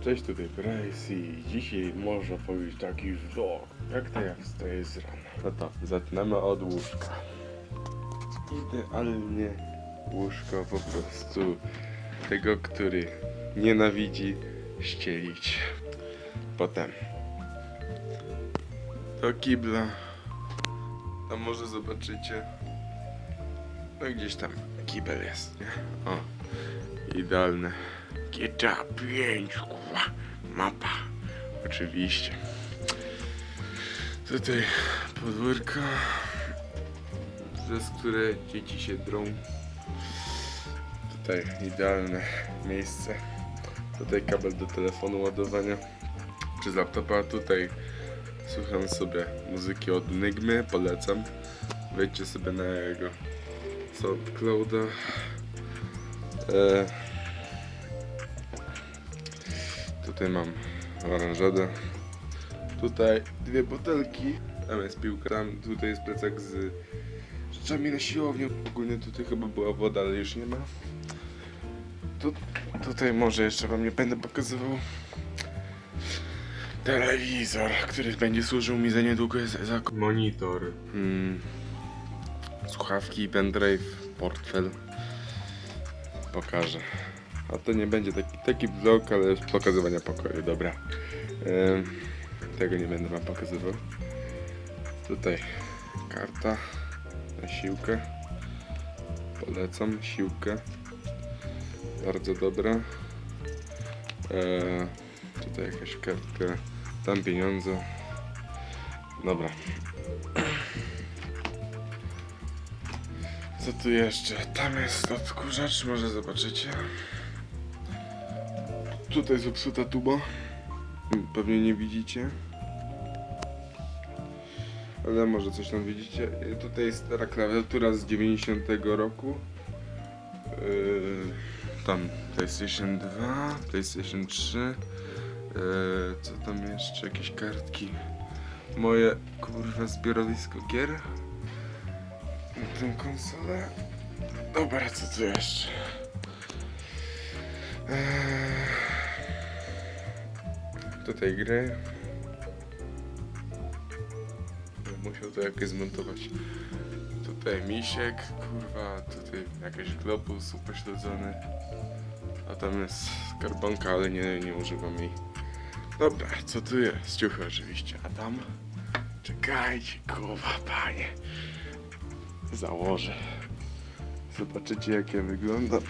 Cześć, tutaj Bryce i dzisiaj można powiedzieć taki vlog, jak to ja wstaję z rana. No to zaczynamy od łóżka. Idealnie łóżko po prostu tego, który nienawidzi ścielić. Potem do kibla. Tam może zobaczycie. No gdzieś tam kibel jest, nie? O, idealne. GTA 5, kurwa, mapa. Oczywiście. Tutaj podwórko, przez które dzieci się drą. Tutaj idealne miejsce. Tutaj kabel do telefonu ładowania czy z laptopa. Tutaj słucham sobie muzyki od Nygmy, polecam. Wejdźcie sobie na jego SoundClouda. E, tutaj mam oranżadę. Tutaj dwie butelki. Tam jest piłka. Tam tutaj jest plecak z rzeczami na siłownię. Ogólnie tutaj chyba była woda, ale już nie ma. Tu, tutaj może jeszcze wam nie będę pokazywał. Telewizor, który będzie służył mi za niedługo za, za monitor. Mm. Słuchawki, pendrive, portfel. Pokażę. A to nie będzie taki, taki vlog, ale z pokazywania pokoju, dobra. Tego nie będę wam pokazywał. Tutaj karta na siłkę. Polecam siłkę. Bardzo dobra. E, tutaj jakaś kartka. Tam pieniądze. Dobra. Co tu jeszcze? Tam jest odkurzacz, może zobaczycie. Tutaj zepsuta tuba. Pewnie nie widzicie. Ale może coś tam widzicie. Tutaj jest stara klawiatura z 90 roku. Yy, tam PlayStation 2, PlayStation 3. Yy, co tam jeszcze? Jakieś kartki. Moje kurwa zbiorowisko gier. Tę konsolę. Dobra, co tu jeszcze? Eee, tutaj gry. Musiał to jakieś zmontować. Tutaj misiek, kurwa, tutaj jakiś globus upośledzony. A tam jest skarbonka, ale nie, nie używam jej. Dobra, co tu jest? Ciuchy oczywiście. A tam? Czekajcie, kurwa, panie. Założę. Zobaczycie jak ja wyglądam.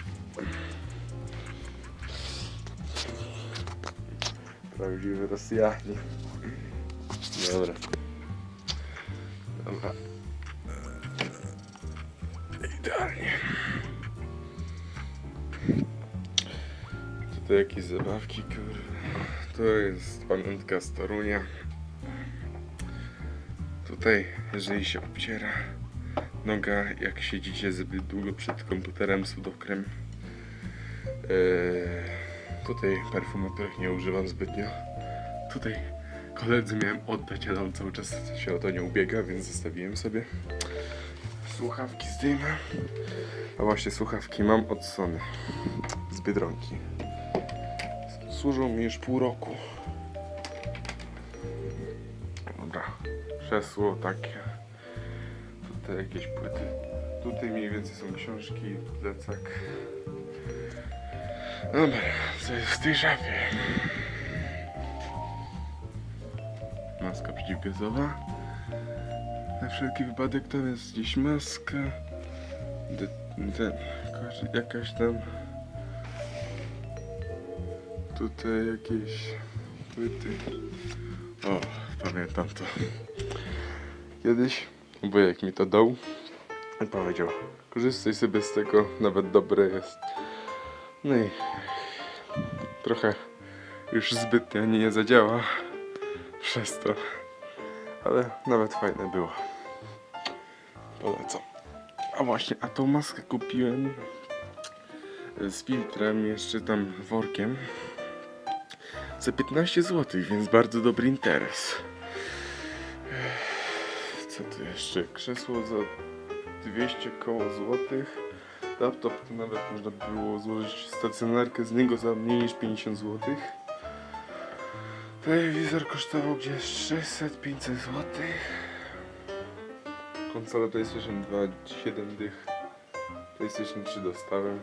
Prawdziwy Rosjanin. Dobra. Dobra. Idealnie. Tutaj jakieś zabawki, kurwa. To jest pamiątka z Torunia. Tutaj, jeżeli się obciera noga, jak siedzicie zbyt długo przed komputerem, sudokrem. Eee, tutaj perfumy, których nie używam zbytnio. Tutaj koledzy miałem oddać, ale on cały czas się o to nie ubiega, więc zostawiłem sobie. Słuchawki zdejmę. A właśnie słuchawki mam od Sony z Biedronki. Służą mi już pół roku. Dobra, krzesło takie. Tutaj jakieś płyty. Tutaj mniej więcej są książki, plecak. Dobra, co jest w tej szafie? Maska przeciwgazowa. Na wszelki wypadek tam jest gdzieś maska. De, jakaś- jakaś tam. Tutaj jakieś płyty. O, pamiętam to. Kiedyś wujek mi to dał i powiedział, korzystaj sobie z tego, nawet dobre jest. No i trochę już zbytnio nie zadziała przez to, ale nawet fajne było. Polecam. A właśnie, a tą maskę kupiłem z filtrem, jeszcze tam workiem za 15 zł, więc bardzo dobry interes. Co tu jeszcze? Krzesło za 200 koło złotych. Laptop to nawet można było złożyć stacjonarkę z niego za mniej niż 50 zł. Telewizor kosztował gdzieś 600-500 zł. Konsolę PlayStation 2 7 dych. PlayStation 3 dostałem.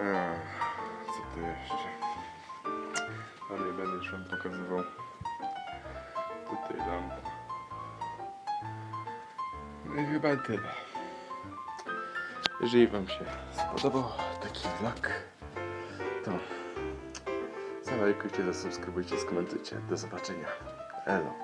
Ech, co tu jeszcze? Ale nie będę już wam pokazywał. Tutaj lampa. No i chyba tyle. Jeżeli wam się spodobał taki vlog, to zalajkujcie, zasubskrybujcie, skomentujcie. Do zobaczenia. Elo.